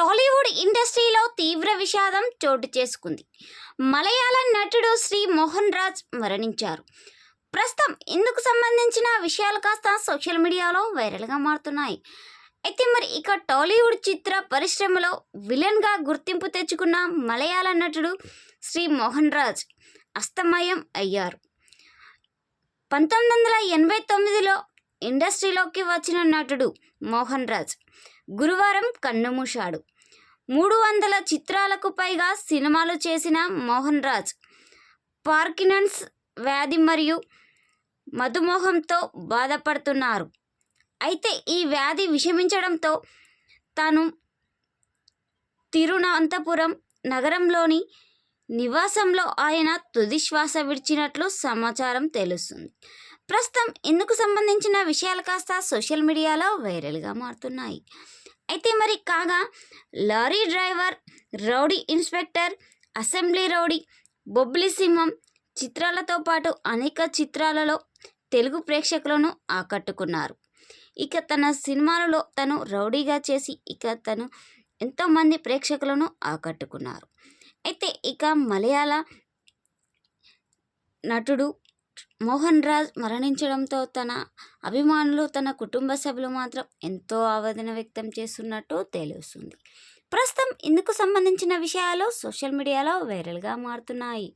టాలీవుడ్ ఇండస్ట్రీలో తీవ్ర విషాదం చోటు చేసుకుంది. మలయాళ నటుడు శ్రీ మోహన్ రాజ్ మరణించారు. ప్రస్తుతం ఇందుకు సంబంధించిన విషయాలు కాస్త సోషల్ మీడియాలో వైరల్గా మారుతున్నాయి. అయితే మరి ఇక టాలీవుడ్ చిత్ర పరిశ్రమలో విలన్గా గుర్తింపు తెచ్చుకున్న మలయాళ నటుడు శ్రీ మోహన్ రాజ్ అస్తమయం అయ్యారు. పంతొమ్మిది వందల ఎనభై తొమ్మిదిలో ఇండస్ట్రీలోకి వచ్చిన నటుడు మోహన్ రాజ్. గురువారం కన్నుమూశాడు. మూడు వందల చిత్రాలకు పైగా సినిమాలు చేసిన మోహన్ రాజ్ పార్కినన్స్ వ్యాధి మరియు మధుమోహంతో బాధపడుతున్నారు. అయితే ఈ వ్యాధి విషమించడంతో తాను తిరువనంతపురం నగరంలోని నివాసంలో ఆయన తుది శ్వాస విడిచినట్లు సమాచారం తెలుస్తుంది. ప్రస్తుతం ఇందుకు సంబంధించిన విషయాలు కాస్త సోషల్ మీడియాలో వైరల్గా మారుతున్నాయి. అయితే మరి కాగా lorry driver rowdy inspector assembly rowdy Bobbili Simham చిత్రాలతో పాటు అనేక చిత్రాలలో తెలుగు ప్రేక్షకులను ఆకట్టుకున్నారు. ఇక తన సినిమాలలో తను రౌడీగా చేసి ఇక తను ఎంతోమంది ప్రేక్షకులను ఆకట్టుకున్నారు. అయితే ఇక మలయాళ నటుడు మోహన్ రాజ్ మరణించడంతో తన అభిమానులు తన కుటుంబ సభ్యులు మాత్రం ఎంతో ఆవేదన వ్యక్తం చేస్తున్నట్టు తెలుస్తుంది. ప్రస్తుతం ఇందుకు సంబంధించిన విషయాలు సోషల్ మీడియాలో వైరల్గా మారుతున్నాయి.